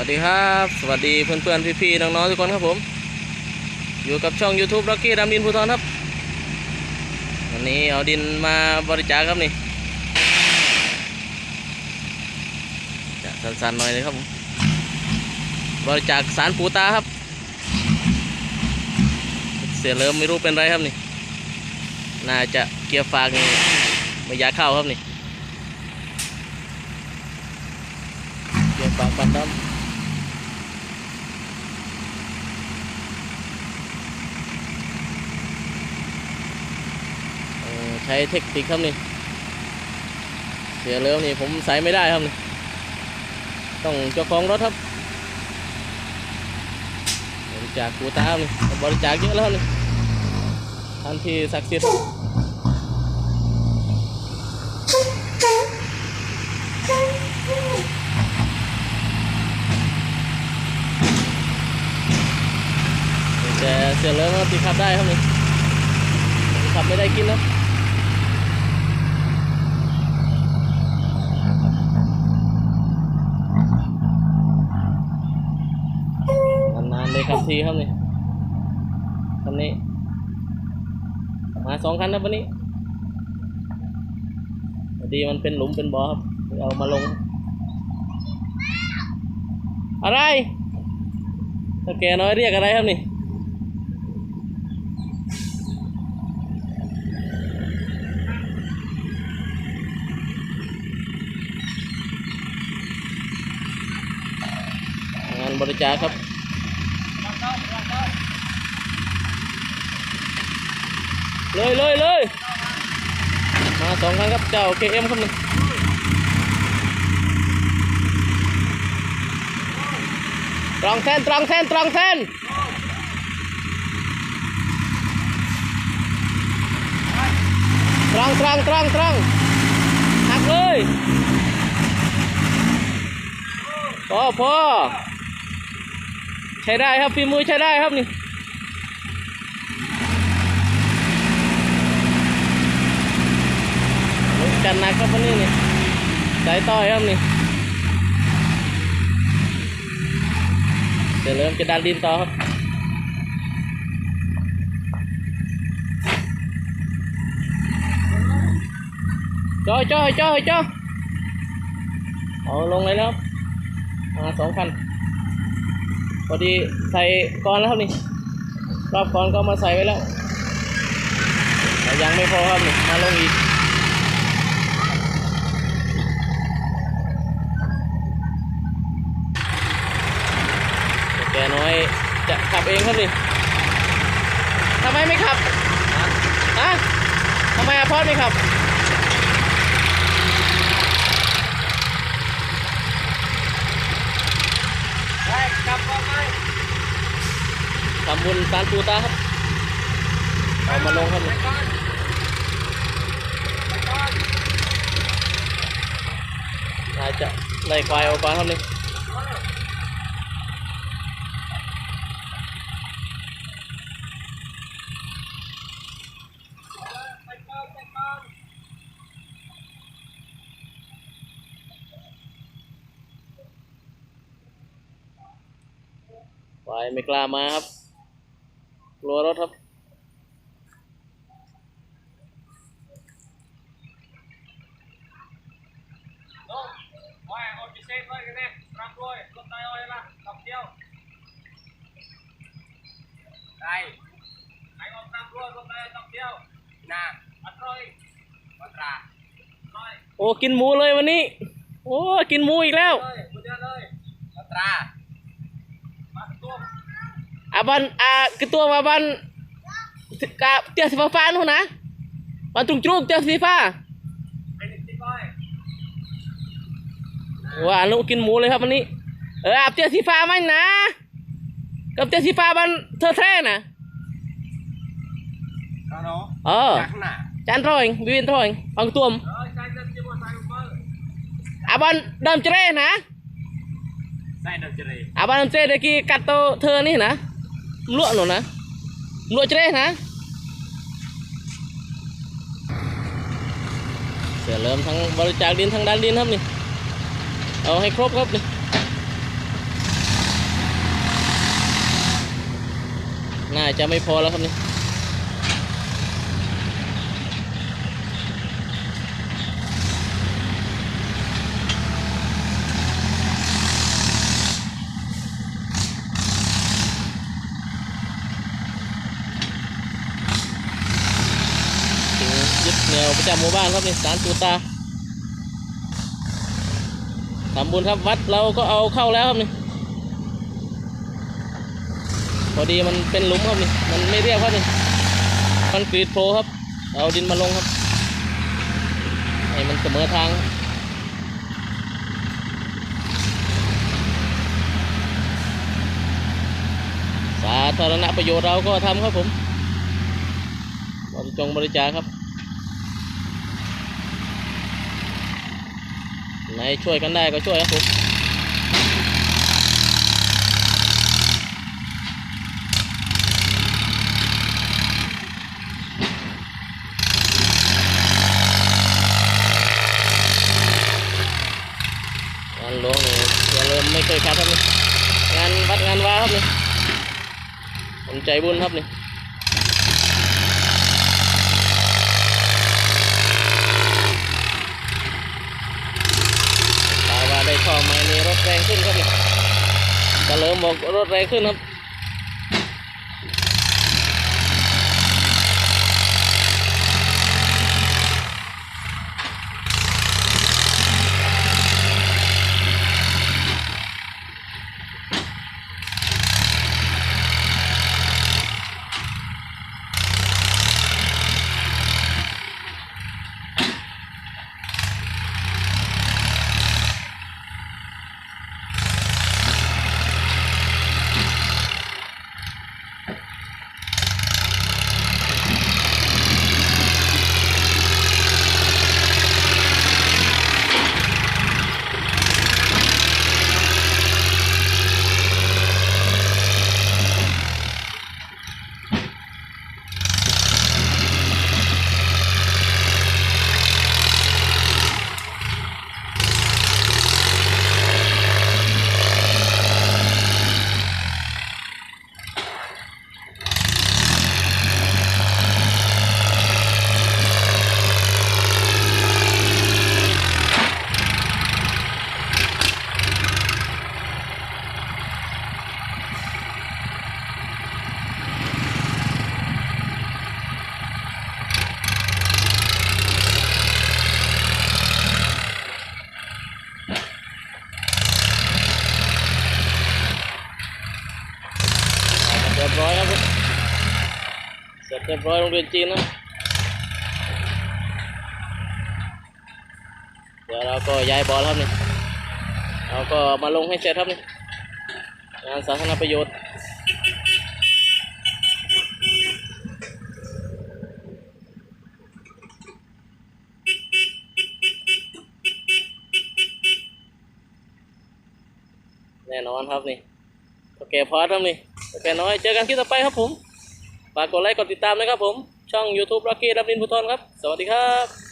วัสดีครับ สวัสดีเพื่อนๆพี่ๆน้องๆทุกคนครับผม อยู่กับช่อง YouTube ล็อกกี้ดำดินภูทรครับ วันนี้เอาดินมาบริจาคครับนี่จะสั้นๆหน่อยเลยครับผมบริจาคสารปูตาครับ เสียเริ่มไม่รู้เป็นไรครับนี่ น่าจะเกียร์ฝากไม่อยากเข้าครับนี่เกียร์ฝากปันดำ เอ่อใช้เทคนิคครับนี่ เสียเริ่มนี่ผมใส่ไม่ได้ครับนี่ต้องเจ้าของรถครับบริจาคกูตาครับนี่บริจาคเยอะแล้วนี่ทันทีศักดิ์สิทธิ์แต่เสียเริ่มครับที่ขับได้ครับนี่ขับไม่ได้กินนะ นานๆเลยครับทีครับนี่คันนี้ มาสองคันนะวันนี้พอดีมันเป็นหลุมเป็นบ่อครับเอามาลง อะไรถ้าแกน้อยเรียกอะไรครับนี่งานบริจาคครับ เลยเลยเลยมาสองครั้งครับเจ้า KM ครับหนึ่งตรองเส้นตรองเส้นตรองเส้นตรองตรองตรองตรองหักเลยพอพอใช้ได้ครับฝีมือใช้ได้ครับนี่ันหนักครับวันนี้นี่สายต่อยครับนี่เดี๋ยวเริ่มจะดันดินต่อครับจอยจอยจอยจอยเอาลงเลยแล้วครับมาสองคันพอดีใส่ก้อนแล้วครับนี่รอบก้อนก็มาใส่ไว้แล้วแต่ยังไม่พอครับนี่มาลงอีก แก น้อยจะขับเองครับนี่ทำไมไม่ขับฮะทำไมอาพอดไม่ขับได้กลับมาไหมทำบุญสารปูตาครับเอามาลงครับนี่ก่อนไปก่อนน่าจะไล่ควายออกมาครับนี่ควายไม่กล้ามาครับ กลัวรถครับ ลงโอ้ยเอาพิเศษเลยกันแน่รับเลยรถไตอ้อยละขับเที่ยวได้ ไอ้ออกรับเลยรถไตขับเที่ยวน่ะอัดเลยอัตราร้อยโอ้กินหมูเลยวันนี้ โอ้กินหมูอีกแล้วเลยเลยตรามาตุ้ม อาบันอาคือตัวมาบันกะเตี้ยสีฟ้าๆนู่นนะบันตรงจุกเตี้ยสีฟ้าไอ้นิดที่ก้อยว่าลูกกินหมูเลยครับวันนี้ เอออาบเตี้ยสีฟ้าไหมนะ กับเตี้ยสีฟ้าบันเธอแท้น่ะเอาเนาะเออจากหน้าจานทอยวิวินทอยฟังตัวมเออใส่เดินจิ้มใส่เบอร์อาบันเดิมเจเรนะใส่เดินเจริญอาบันเดิมเจเรกีกัดโตเธอนี่นะ ลวกหนอนะลวกจะได้นะ เสียเริ่มทั้งบริจาคดินทั้งด้านดินครับนี่ เอาให้ครบครับนี่น่าจะไม่พอแล้วครับนี่ จำหมู่บ้านครับนี่สารตูตาทำบุญครับวัดเราก็เอาเข้าแล้วครับนี่พอดีมันเป็นหลุมครับนี่มันไม่เรียบครับนี่คอนกรีตโฟครับ เอาดินมาลงครับให้มันเสมอทางสาธารณประโยชน์เราก็ทำครับผมบริจงบริจาคครับ ไหนช่วยกันได้ก็ช่วยครับผมงานหลวงนี่อย่าลืมไม่เคยขาดครับนี่งานวัดงานวาครับนี่ผมใจบุญครับนี่ ตาว่าได้ข้อไม้นี้ร ถแรงขึ้นครับเนี่ตะเริ่มบอกรถแรงขึ้นครับ เรียบร้อยครับผม เรียบร้อยโรงเรียนจีนนะเดี๋ยวเราก็ย้ายบอลครับนี่เราก็มาลงให้เสร็จครับนี่งานสาธารณประโยชน์แน่นอนครับนี่โอเคพอครับนี่โอเคน้อยเจอกันคลิปต่อไปครับผม ฝากกดไลค์กดติดตามนะครับผม ช่อง YouTube Rocky รับนินพุทธนครับ สวัสดีครับ